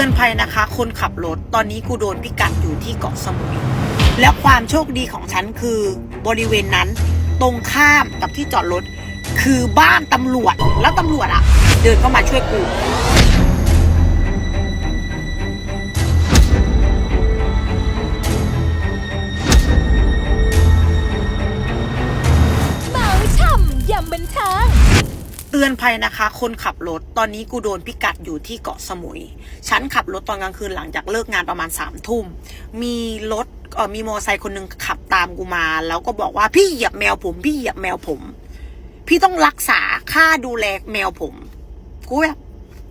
ตือนภัยนะคะ คนขับรถตอนนี้กูโดนพิกัดอยู่ที่เกาะสมุย และความโชคดีของฉันคือบริเวณนั้น ตรงข้ามกับที่จอดรถคือบ้านตำรวจแล้วตำรวจอะเดินเข้ามาช่วยกูเมาช่ำยำบันเทิง เตือนภัยนะคะ คนขับรถตอนนี้กูโดนพิกัดอยู่ที่เกาะสมุย ฉันขับรถตอนกลางคืนหลังจากเลิกงานประมาณสามทุ่ม มีรถเออมีมอเตอร์ไซค์คนหนึ่งขับตามกูมา แล้วก็บอกว่าพี่เหยียบแมวผมพี่เหยียบแมวผม พี่ต้องรักษาค่าดูแลแมวผม กูแบบ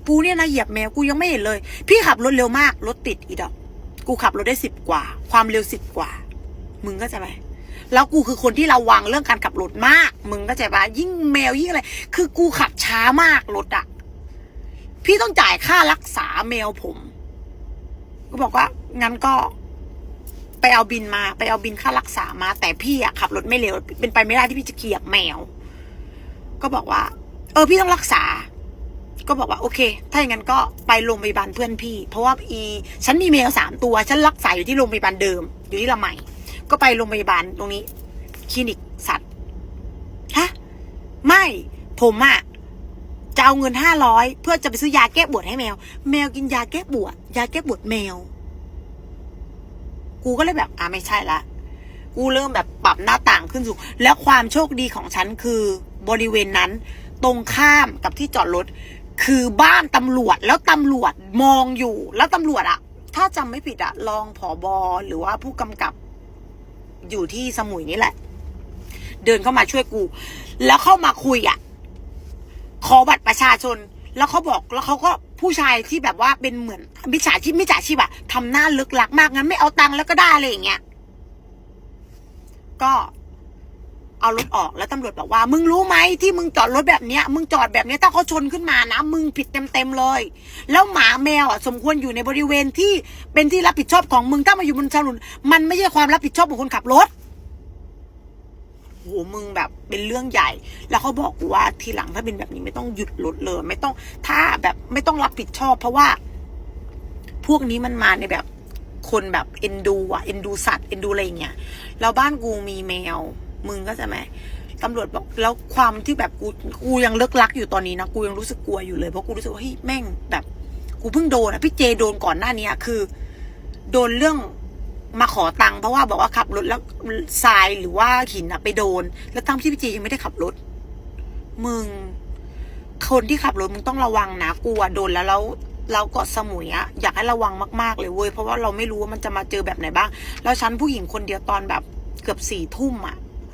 กูเนี่ยนะเหยียบแมวกูยังไม่เห็นเลย พี่ขับรถเร็วมากรถติดอีดอก กูขับรถได้สิบกว่า ความเร็วสิบกว่า มึงก็จะไหม แล้วกูคือคนที่ระวังเรื่องการขับรถมาก มึงก็ใจปะยิ่งแมวยิ่งอะไร คือกูขับช้ามากรถอะพี่ต้องจ่ายค่ารักษาแมวผม ก็บอกว่างั้นก็ ไปเอาบินมา ไปเอาบินค่ารักษามา แต่พี่อะขับรถไม่เร็ว เป็นไปไม่ได้ที่พี่จะเกียบแมว ก็บอกว่า เออ พี่ต้องรักษา ก็บอกว่าโอเค ถ้าอย่างนั้นก็ไปโรงพยาบาลเพื่อนพี่ เพราะว่าอี ฉันมีแมวสามตัว ฉันรักษาอยู่ที่โรงพยาบาลเดิม อยู่ที่ละไหม ก็ไปโรงพยาบาลตรงนี้ คลินิกสัตว์ฮะไม่ผมอะจะเอาเงินห้าร้อยเพื่อจะไปซื้อยาแก้ปวดให้แมว แมวกินยาแก้ปวด ยาแก้ปวดแมว กูก็เลยแบบอ่าไม่ใช่ละกูเริ่มแบบปรับหน้าต่างขึ้นสูงแล้วความโชคดีของฉันคือบริเวณนั้น ตรงข้ามกับที่จอดรถคือบ้านตำรวจแล้วตำรวจมองอยู่ แล้วตำรวจอะถ้าจำไม่ผิดอะรองผอบอหรือว่าผู้กำกับ อยู่ที่สมุยนี่แหละ เดินเข้ามาช่วยกู แล้วเข้ามาคุยอะขอบัตรประชาชน แล้วเขาบอกแล้วเขาก็ผู้ชายที่แบบว่าเป็นเหมือนมิจฉาชีพมิจฉาชีพอะทำหน้าลึกลักมากงั้นไม่เอาตังค์แล้วก็ได้อะไรอย่างเงี้ยก็ เอารถออกแล้วตำรวจบอกว่า มึงรู้ไหมที่มึงจอดรถแบบเนี้ย มึงจอดแบบเนี้ยถ้าเขาชนขึ้นมานะมึงผิดเต็มๆเลย แล้วหมาแมวอะสมควรอยู่ในบริเวณที่เป็นที่รับผิดชอบของมึงถ้ามาอยู่บนถนนมันไม่ใช่ความรับผิดชอบของคนขับรถโหมึงแบบเป็นเรื่องใหญ่ แล้วเขาบอกว่าทีหลังถ้าเป็นแบบนี้ไม่ต้องหยุดรถเลย ไม่ต้องถ้าแบบไม่ต้องรับผิดชอบ เพราะว่า พวกนี้มันมาในแบบคนแบบเอ็นดูอะเอ็นดูสัตว์เอ็นดูอะไรอย่างเงี้ยแล้วบ้านกูมีแมว มึงก็จะไหมตำรวจบอกแล้วความที่แบบกูกูยังเลิกลักอยู่ตอนนี้นะกูยังรู้สึกกลัวอยู่เลยเพราะกูรู้สึกว่าเฮ้ยแม่งแบบกูเพิ่งโดนอะพี่เจโดนก่อนหน้านี้คือ โดนเรื่องมาขอตังค์เพราะว่าบอกว่าขับรถแล้วทรายหรือว่าหินอะไปโดน แล้วตั้งที่พี่เจยังไม่ได้ขับรถ มึง คนที่ขับรถมึงต้องระวังนะกลัวโดนแล้วแล้วเราเกาะสมุยอะอยากให้ระวังมากๆเลยเว้ยเพราะว่าเราไม่รู้ว่ามันจะมาเจอแบบไหนบ้าง แล้วฉันผู้หญิงคนเดียวตอนแบบเกือบสี่ทุ่มอะ